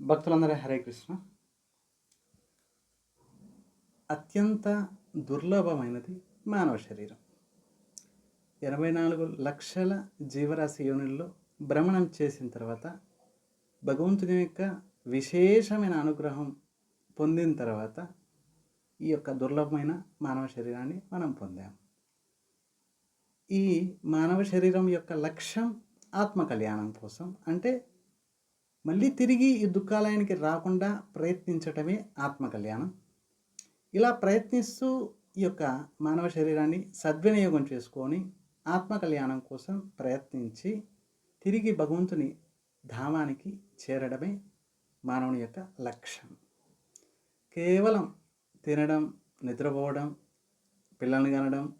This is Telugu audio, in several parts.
భక్తులందరూ హరే కృష్ణ. అత్యంత దుర్లభమైనది మానవ శరీరం. ఎనభై నాలుగు లక్షల జీవరాశి యోనుల్లో భ్రమణం చేసిన తర్వాత భగవంతుని యొక్క విశేషమైన అనుగ్రహం పొందిన తర్వాత ఈ యొక్క దుర్లభమైన మానవ శరీరాన్ని మనం పొందాం. ఈ మానవ శరీరం యొక్క లక్ష్యం ఆత్మ కళ్యాణం కోసం అంటే మళ్ళీ తిరిగి ఈ దుఃఖాలయానికి రాకుండా ప్రయత్నించటమే ఆత్మకళ్యాణం. ఇలా ప్రయత్నిస్తూ ఈ యొక్క మానవ శరీరాన్ని సద్వినియోగం చేసుకొని ఆత్మకళ్యాణం కోసం ప్రయత్నించి తిరిగి భగవంతుని ధామానికి చేరడమే మానవుని యొక్క లక్ష్యం. కేవలం తినడం నిద్రపోవడం పిల్లల్ని కనడం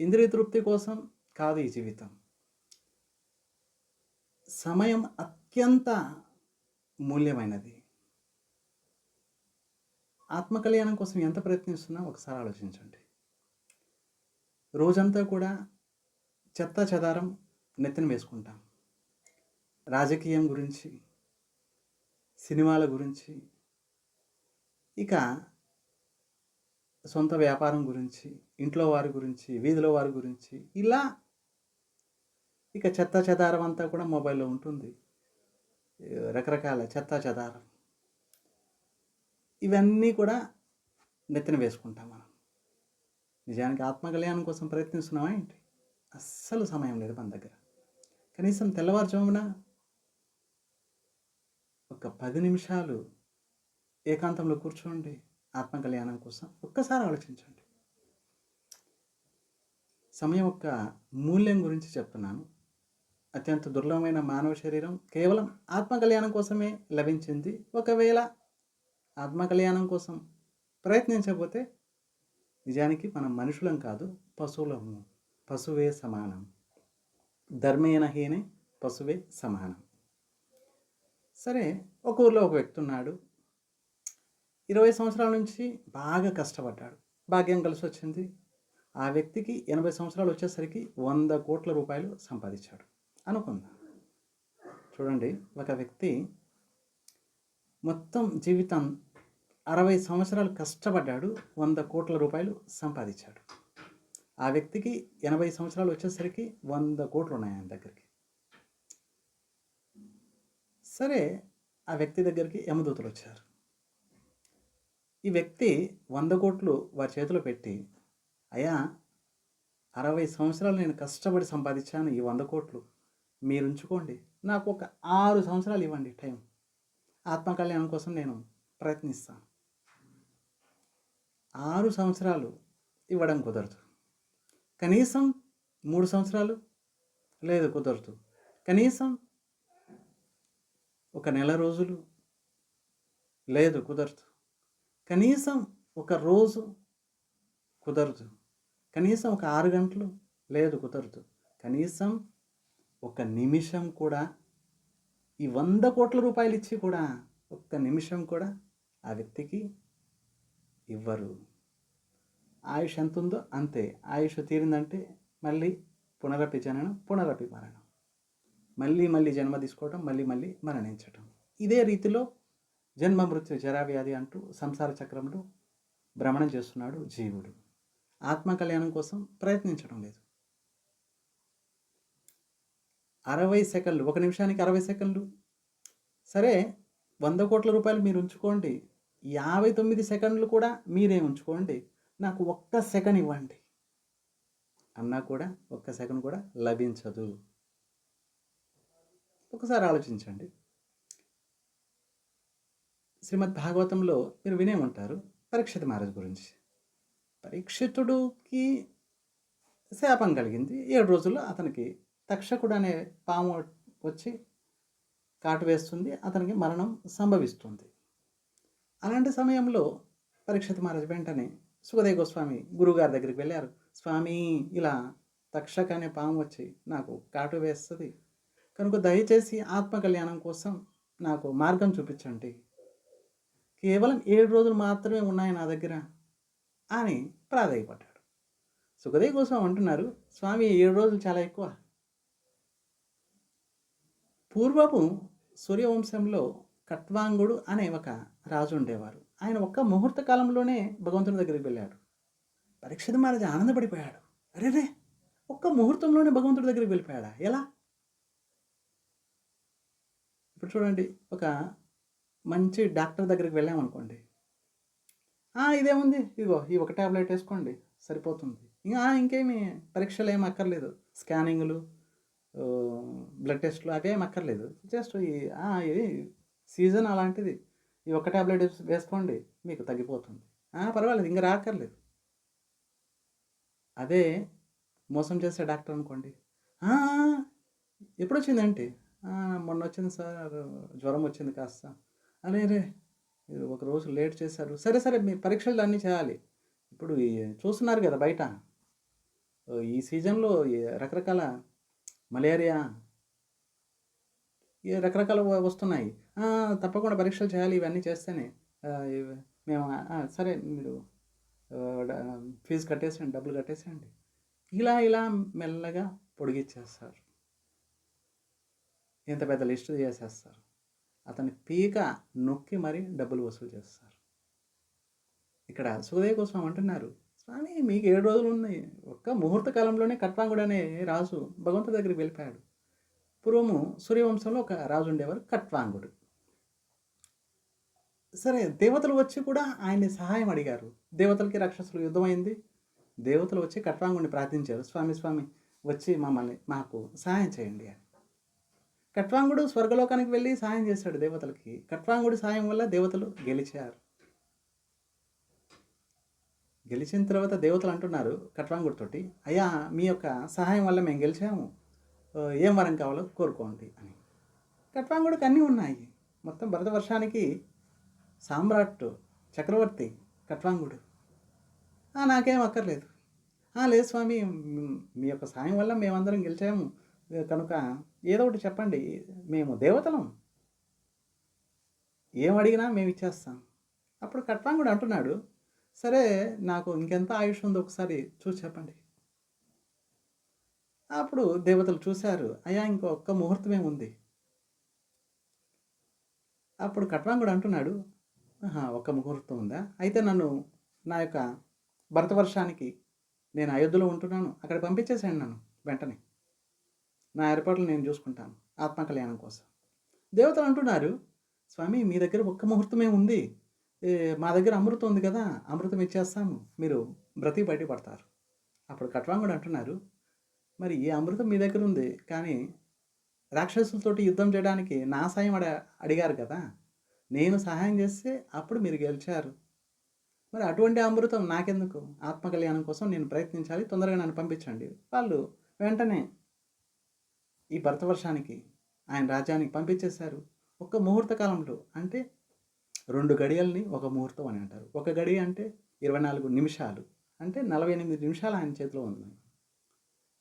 ఇంద్రియ తృప్తి కోసం కాదు ఈ జీవితం. సమయం అత్యంత మూల్యమైనది. ఆత్మకళ్యాణం కోసం ఎంత ప్రయత్నిస్తున్నా ఒకసారి ఆలోచించండి. రోజంతా కూడా చెత్త చెదారం నెత్తిన వేసుకుంటాం. రాజకీయం గురించి సినిమాల గురించి ఇక సొంత వ్యాపారం గురించి ఇంట్లో వారి గురించి వీధిలో వారి గురించి ఇలా ఇక చెత్త చెదారం అంతా కూడా మొబైల్లో ఉంటుంది. రకరకాల చెత్త చెదారం. ఇవన్నీ కూడా నెత్తిన వేసుకుంటాం మనం. నిజానికి ఆత్మకళ్యాణం కోసం ప్రయత్నిస్తున్నామా ఏంటి? అస్సలు సమయం లేదు మన దగ్గర. కనీసం తెల్లవారుజామున ఒక పది నిమిషాలు ఏకాంతంలో కూర్చోండి. ఆత్మకళ్యాణం కోసం ఒక్కసారి ఆలోచించండి. సమయం యొక్క మూల్యం గురించి చెప్తున్నాను. అత్యంత దుర్లభమైన మానవ శరీరం కేవలం ఆత్మ కళ్యాణం కోసమే లభించింది. ఒకవేళ ఆత్మకళ్యాణం కోసం ప్రయత్నించకపోతే నిజానికి మనం మనుషులం కాదు పశువులము పశువే సమానం. ధర్మేణ హీనే పశువే సమానం. సరే ఒక ఊర్లో ఒక వ్యక్తి ఉన్నాడు. ఇరవై సంవత్సరాల నుంచి బాగా కష్టపడ్డాడు. భాగ్యం కలిసి వచ్చింది. ఆ వ్యక్తికి ఎనభై సంవత్సరాలు వచ్చేసరికి వంద కోట్ల రూపాయలు సంపాదించాడు. అనుకుందాం. చూడండి ఒక వ్యక్తి మొత్తం జీవితం అరవై సంవత్సరాలు కష్టపడ్డాడు వంద కోట్ల రూపాయలు సంపాదించాడు. ఆ వ్యక్తికి ఎనభై సంవత్సరాలు వచ్చేసరికి వంద కోట్లు ఉన్నాయి ఆయన దగ్గరికి. సరే ఆ వ్యక్తి దగ్గరికి యమదూతలు వచ్చారు. ఈ వ్యక్తి వంద కోట్లు వారి చేతిలో పెట్టి అయ్యా అరవై సంవత్సరాలు నేను కష్టపడి సంపాదించాను ఈ వంద కోట్లు. మీరు ఉంచుకోండి నాకు ఒక ఆరు సంవత్సరాలు ఇవ్వండి టైం. ఆత్మకళ్యాణం కోసం నేను ప్రయత్నిస్తాను ఆరు సంవత్సరాలు ఇవ్వడం కుదరదు. కనీసం మూడు సంవత్సరాలు లేదు కుదరదు. కనీసం ఒక నెల రోజులు లేదు కుదరదు. కనీసం ఒక రోజు కుదరదు. కనీసం ఒక ఆరు గంటలు లేదు కుదరదు. కనీసం ఒక నిమిషం కూడా ఈ వంద కోట్ల రూపాయలు ఇచ్చి కూడా ఒక్క నిమిషం కూడా ఆ వ్యక్తికి ఇవ్వరు. ఆయుష్ ఎంత ఉందో అంతే. ఆయుష్ తీరిందంటే మళ్ళీ పునరపి జననం పునరపి మరణం మళ్ళీ మళ్ళీ జన్మ తీసుకోవడం మళ్ళీ మళ్ళీ మరణించటం. ఇదే రీతిలో జన్మ మృత్యు జరావ్యాధి అంటూ సంసార చక్రంలో భ్రమణం చేస్తున్నాడు జీవుడు. ఆత్మ కళ్యాణం కోసం ప్రయత్నించడం లేదు. అరవై సెకండ్లు ఒక నిమిషానికి అరవై సెకండ్లు. సరే వంద కోట్ల రూపాయలు మీరు ఉంచుకోండి. యాభై తొమ్మిది సెకండ్లు కూడా మీరే ఉంచుకోండి. నాకు ఒక్క సెకండ్ ఇవ్వండి. అన్నా కూడా ఒక్క సెకండ్ కూడా లభించదు. ఒకసారి ఆలోచించండి. శ్రీమద్ భాగవతంలో మీరు వినే ఉంటారు పరీక్షిత మహారాజ్ గురించి. పరీక్షితుడికి శాపం కలిగింది. ఏడు రోజుల్లో అతనికి తక్షకుడు అనే పాము వచ్చి కాటు వేస్తుంది అతనికి మరణం సంభవిస్తుంది. అలాంటి సమయంలో పరీక్షిత మహారాజ్ వెంటనే సుఖదేవ్ గోస్వామి గురుగారి దగ్గరికి వెళ్ళారు. స్వామి ఇలా తక్షక అనే పాము వచ్చి నాకు కాటు వేస్తుంది. కనుక దయచేసి ఆత్మ కళ్యాణం కోసం నాకు మార్గం చూపించండి. కేవలం ఏడు రోజులు మాత్రమే ఉన్నాయి నా దగ్గర అని ప్రాధాయపడ్డాడు. సుఖదేవ్ గోస్వామి అంటున్నారు స్వామి ఏడు రోజులు చాలా ఎక్కువ. పూర్వపు సూర్యవంశంలో కట్వాంగుడు అనే ఒక రాజు ఉండేవారు. ఆయన ఒక్క ముహూర్త కాలంలోనే భగవంతుని దగ్గరికి వెళ్ళాడు. పరీక్షిత మహారాజు ఆనందపడిపోయాడు. అరే రే ఒక్క ముహూర్తంలోనే భగవంతుడి దగ్గరికి వెళ్ళిపోయాడా? ఎలా? ఇప్పుడు చూడండి ఒక మంచి డాక్టర్ దగ్గరికి వెళ్ళామనుకోండి ఇదేముంది? ఇదిగో ఈ ఒక ట్యాబ్లెట్ వేసుకోండి సరిపోతుంది. ఇంకా ఇంకేమి పరీక్షలు ఏమి అక్కర్లేదు. స్కానింగ్లు బ్లడ్ టెస్ట్లు అవేం అక్కర్లేదు. జస్ట్ ఈ ఇది సీజన్ అలాంటిది. ఈ ఒక్క ట్యాబ్లెట్ వేసుకోండి మీకు తగ్గిపోతుంది. పర్వాలేదు ఇంకా రాక్కర్లేదు. అదే మోసం చేసే డాక్టర్ అనుకోండి. ఎప్పుడు వచ్చిందంటే మొన్న వచ్చింది సార్ జ్వరం వచ్చింది కాస్త. అరే రే మీరు ఒక రోజు లేట్ చేశారు. సరే సరే మీ పరీక్షలు అన్నీ చేయాలి. ఇప్పుడు చూస్తున్నారు కదా బయట. ఈ సీజన్లో రకరకాల మలేరియా? ఈ రకరకాల వస్తున్నాయి. తప్పకుండా పరీక్షలు చేయాలి ఇవన్నీ చేస్తేనే. మేము సరే మీరు డ- ఫీజు కట్టేసేయండి డబ్బులు కట్టేసేయండి. ఇలా ఇలా మెల్లగా పొడిగిచ్చేస్తారు. ఇంత పెద్ద లిస్టు చేసేస్తారు. అతని పీక నొక్కి మరీ డబ్బులు వసూలు చేస్తారు. ఇక్కడ సుఖదేవ కోసం అంటున్నారు కానీ మీకు ఏడు రోజులు ఉన్నాయి ఒక్క ముహూర్త కాలంలోనే కట్వాంగుడు అనే రాజు భగవంతుడి దగ్గరికి వెళ్ళిపోయాడు. పూర్వము సూర్యవంశంలో ఒక రాజు ఉండేవారు కట్వాంగుడు. సరే దేవతలు వచ్చి కూడా ఆయన్ని సహాయం అడిగారు. దేవతలకి రాక్షసులు యుద్ధమైంది. దేవతలు వచ్చి కట్వాంగుడిని ప్రార్థించారు. స్వామి స్వామి వచ్చి మమ్మల్ని మాకు సహాయం చేయండి అని. కట్వాంగుడు స్వర్గలోకానికి వెళ్ళి సహాయం చేశాడు దేవతలకి. కట్వాంగుడి సాయం వల్ల దేవతలు గెలిచారు. గెలిచిన తర్వాత దేవతలు అంటున్నారు కట్రాంగుడితోటి అయ్యా మీ యొక్క సహాయం వల్ల మేము గెలిచాము. ఏం వరం కావాలో కోరుకోండి అని. కట్వాంగుడికి అన్నీ ఉన్నాయి. మొత్తం భరతవర్షానికి సామ్రాట్ చక్రవర్తి కట్వాంగుడు నాకేం అక్కర్లేదు. లేదు స్వామి మీ యొక్క సాయం వల్ల మేమందరం గెలిచాము. కనుక ఏదో ఒకటి చెప్పండి మేము దేవతలం. ఏం అడిగినా మేము ఇచ్చేస్తాం. అప్పుడు కట్వాంగుడు అంటున్నాడు సరే నాకు ఇంకెంత ఆయుష్ ఉందో ఒకసారి చూసి చెప్పండి. అప్పుడు దేవతలు చూశారు అయ్యా ఇంకో ఒక్క ముహూర్తమే ఉంది. అప్పుడు కట్వాంగుడు అంటున్నాడు "ఆహా, ఒక్క ముహూర్తం ఉందా? అయితే నన్ను నా యొక్క భరతవర్షానికి నేను అయోధ్యలో ఉంటున్నాను అక్కడ పంపించేసాను నన్ను వెంటనే. నా ఏర్పాట్లు నేను చూసుకుంటాను ఆత్మకళ్యాణం కోసం. దేవతలు అంటున్నారు స్వామి మీ దగ్గర ఒక్క ముహూర్తమే ఉంది. మా దగ్గర అమృతం ఉంది కదా అమృతం ఇచ్చేస్తాము. మీరు బ్రతికి బయటపడతారు. అప్పుడు కట్వాంగుడు అంటున్నారు మరి ఈ అమృతం మీ దగ్గర ఉంది కానీ రాక్షసులతోటి యుద్ధం చేయడానికి నా సాయం అడ అడిగారు కదా. నేను సహాయం చేస్తే అప్పుడు మీరు గెలిచారు. మరి అటువంటి అమృతం నాకెందుకు? ఆత్మకళ్యాణం కోసం నేను ప్రయత్నించాలి తొందరగా నన్ను పంపించండి. వాళ్ళు వెంటనే ఈ భరతవర్షానికి ఆయన రాజ్యానికి పంపించేశారు. ఒక్క ముహూర్త కాలంలో అంటే రెండు గడియల్ని ఒక ముహూర్తం అని అంటారు. ఒక గడి అంటే ఇరవై నాలుగు నిమిషాలు. అంటే నలభై ఎనిమిది నిమిషాలు ఆయన చేతిలో ఉంది.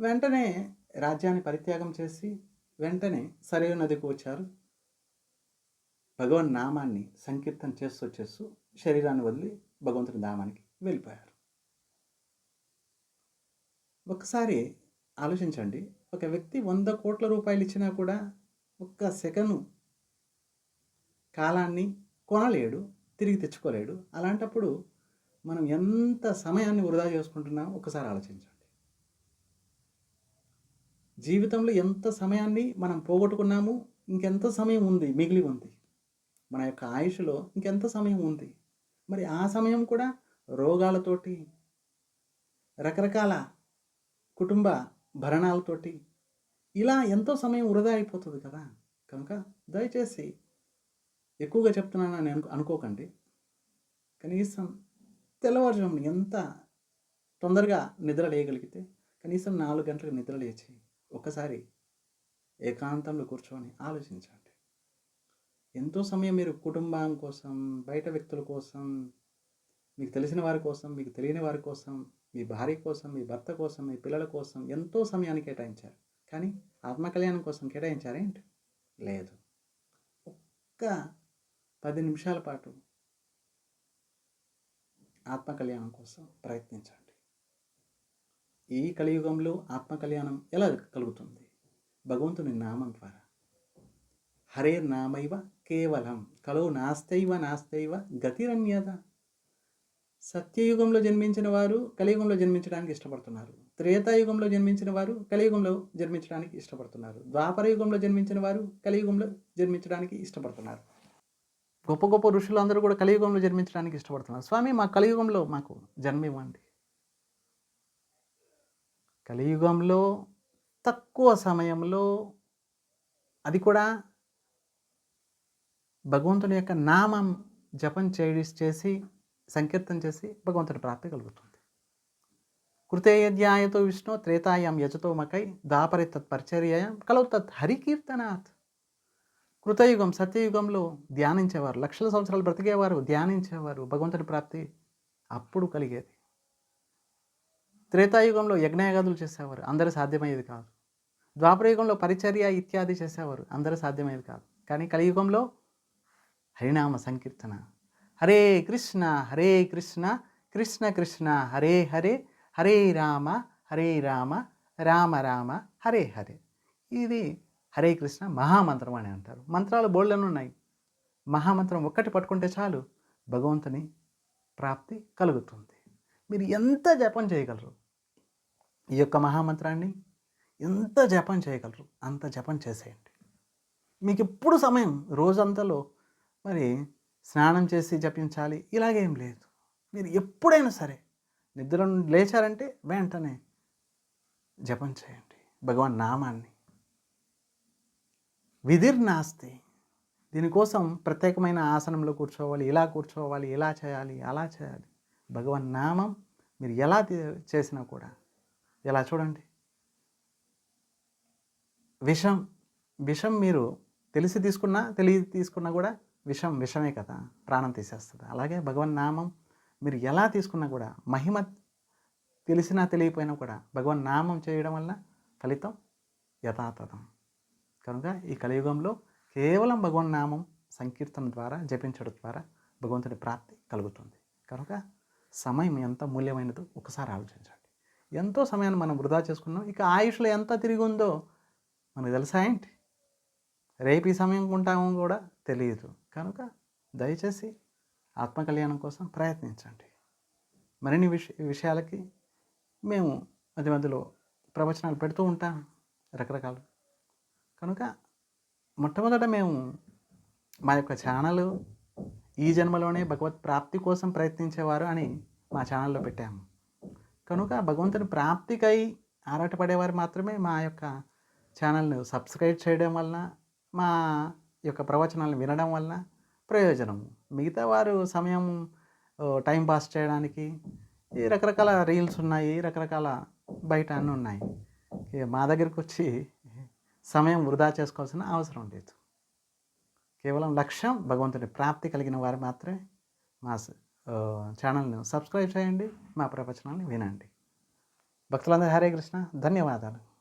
వెంటనే రాజ్యాన్ని పరిత్యాగం చేసి వెంటనే సరైన నదికి వచ్చారు. భగవన్ నామాన్ని సంకీర్తన చేస్తూ చేస్తూ శరీరాన్ని వదిలి భగవంతుని నామానికి వెళ్ళిపోయారు. ఒకసారి ఆలోచించండి. ఒక వ్యక్తి వంద కోట్ల రూపాయలు ఇచ్చినా కూడా ఒక్క సెకను కాలాన్ని కొనలేడు తిరిగి తెచ్చుకోలేడు. అలాంటప్పుడు మనం ఎంత సమయాన్ని వృధా చేసుకుంటున్నామో ఒకసారి ఆలోచించండి. జీవితంలో ఎంత సమయాన్ని మనం పోగొట్టుకున్నాము ఇంకెంత సమయం ఉంది మిగిలి ఉంది. మన యొక్క ఆయుష్లో ఇంకెంత సమయం ఉంది. మరి ఆ సమయం కూడా రోగాలతోటి రకరకాల కుటుంబ భరణాలతోటి ఇలా ఎంతో సమయం వృధా అయిపోతుంది కదా. కనుక దయచేసి ఎక్కువగా చెప్తున్నానని అను అనుకోకండి. కనీసం తెల్లవారుజామున ఎంత తొందరగా నిద్ర లేయగలిగితే కనీసం నాలుగు గంటలకు నిద్ర లేచి ఒక్కసారి ఏకాంతంలో కూర్చొని ఆలోచించండి. ఎంతో సమయం మీరు కుటుంబం కోసం బయట వ్యక్తుల కోసం మీకు తెలిసిన వారి కోసం మీకు తెలియని వారి కోసం మీ భార్య కోసం మీ భర్త కోసం మీ పిల్లల కోసం ఎంతో సమయాన్ని కేటాయించారు. కానీ ఆత్మకళ్యాణం కోసం కేటాయించారేంటి లేదు. ఒక్క పది నిమిషాల పాటు ఆత్మకళ్యాణం కోసం ప్రయత్నించండి. ఈ కలియుగంలో ఆత్మకళ్యాణం ఎలా కలుగుతుంది? భగవంతుని నామం ద్వారా. హరే నామైవ కేవలం. కలో నాస్తైవ నాస్తైవ గతిరన్యత సత్యయుగంలో జన్మించిన వారు కలియుగంలో జన్మించడానికి ఇష్టపడుతున్నారు. త్రేతాయుగంలో జన్మించిన వారు కలియుగంలో జన్మించడానికి ఇష్టపడుతున్నారు. ద్వాపర యుగంలో జన్మించిన వారు కలియుగంలో జన్మించడానికి ఇష్టపడుతున్నారు. గొప్ప గొప్ప ఋషులు అందరూ కూడా కలియుగంలో జన్మించడానికి ఇష్టపడుతున్నారు. స్వామి మా కలియుగంలో మాకు జన్మ ఇవ్వండి కలియుగంలో తక్కువ సమయంలో అది కూడా భగవంతుని యొక్క నామం జపం చేయి చేసి సంకీర్తం చేసి భగవంతుని ప్రాప్తి కలుగుతుంది. కృతేయధ్యాయతో విష్ణు త్రేతాయం యజతో మకై దాపరి తత్పరిచర్యాయం కలవు తత్ హరికీర్తనాథ్ కృతయుగం సత్యయుగంలో ధ్యానించేవారు లక్షల సంవత్సరాలు బ్రతికేవారు ధ్యానించేవారు భగవంతుడి ప్రాప్తి అప్పుడు కలిగేది. త్రేతాయుగంలో యజ్ఞయాగాదులు చేసేవారు అందరూ సాధ్యమయ్యేది కాదు. ద్వాపరయుగంలో పరిచర్య ఇత్యాది చేసేవారు అందరూ సాధ్యమయ్యేది కాదు. కానీ కలియుగంలో హరినామ సంకీర్తన. హరే కృష్ణ హరే కృష్ణ కృష్ణ కృష్ణ హరే హరే హరే రామ హరే రామ రామ రామ హరే హరే. ఇది హరే కృష్ణ మహామంత్రం అని అంటారు. మంత్రాలు బోళ్ళను ఉన్నాయి. మహామంత్రం ఒక్కటి పట్టుకుంటే చాలు భగవంతుని ప్రాప్తి కలుగుతుంది. మీరు ఎంత జపం చేయగలరు? ఈ యొక్క మహామంత్రాన్ని ఎంత జపం చేయగలరు? అంత జపం చేసేయండి. మీకు ఎప్పుడు సమయం? రోజంతలో మరి స్నానం చేసి జపించాలి? ఇలాగేం లేదు. మీరు ఎప్పుడైనా సరే నిద్ర లేచారంటే వెంటనే జపం చేయండి. భగవాన్ నామాన్ని విధిర్నాస్తి దీనికోసం ప్రత్యేకమైన ఆసనంలో కూర్చోవాలి ఇలా కూర్చోవాలి ఇలా చేయాలి అలా చేయాలి. భగవన్ నామం మీరు ఎలా చేసినా కూడా. ఎలా చూడండి. విషం విషం మీరు తెలిసి తీసుకున్నా తెలియ తీసుకున్నా కూడా విషం విషమే కదా. ప్రాణం తీసేస్తుంది. అలాగే భగవన్ నామం మీరు ఎలా తీసుకున్నా కూడా మహిమ తెలిసినా తెలియపోయినా కూడా భగవన్ నామం చేయడం వల్ల ఫలితం యథాతథం. కనుక ఈ కలియుగంలో కేవలం భగవన్ నామం సంకీర్తన ద్వారా జపించడం ద్వారా భగవంతుని ప్రాప్తి కలుగుతుంది. కనుక సమయం ఎంత మూల్యమైనదో ఒకసారి ఆలోచించండి. ఎంతో సమయాన్ని మనం వృధా చేసుకున్నాం. ఇక ఆయుష్లో ఎంత తిరిగి ఉందో మనకు తెలుసా ఏంటి? రేపు ఈ సమయం ఉంటామో కూడా తెలియదు. కనుక దయచేసి ఆత్మకళ్యాణం కోసం ప్రయత్నించండి. మరిన్ని విష విషయాలకి మేము మధ్య మధ్యలో ప్రవచనాలు పెడుతూ ఉంటాం. రకరకాలు కనుక మొట్టమొదట మేము మా యొక్క ఛానల్ ఈ జన్మలోనే భగవత్ ప్రాప్తి కోసం ప్రయత్నించేవారు అని మా ఛానల్లో పెట్టాము. కనుక భగవంతుని ప్రాప్తికై ఆరాటపడేవారు మాత్రమే మా యొక్క ఛానల్ను సబ్స్క్రైబ్ చేయడం వలన మా యొక్క ప్రవచనాలను వినడం వలన ప్రయోజనం. మిగతా వారు సమయం టైం పాస్ చేయడానికి ఈ రకరకాల రీల్స్ ఉన్నాయి రకరకాల బయట అన్నీ ఉన్నాయి. ఇక మా దగ్గరికి వచ్చి సమయం వృధా చేసుకోవాల్సిన అవసరం లేదు. కేవలం లక్ష్యం భగవంతుని ప్రాప్తి కలిగిన వారు మాత్రమే మా స- ఛానల్ను సబ్స్క్రైబ్ చేయండి మా ప్రవచనాన్ని వినండి. భక్తులందరూ హరే కృష్ణ ధన్యవాదాలు.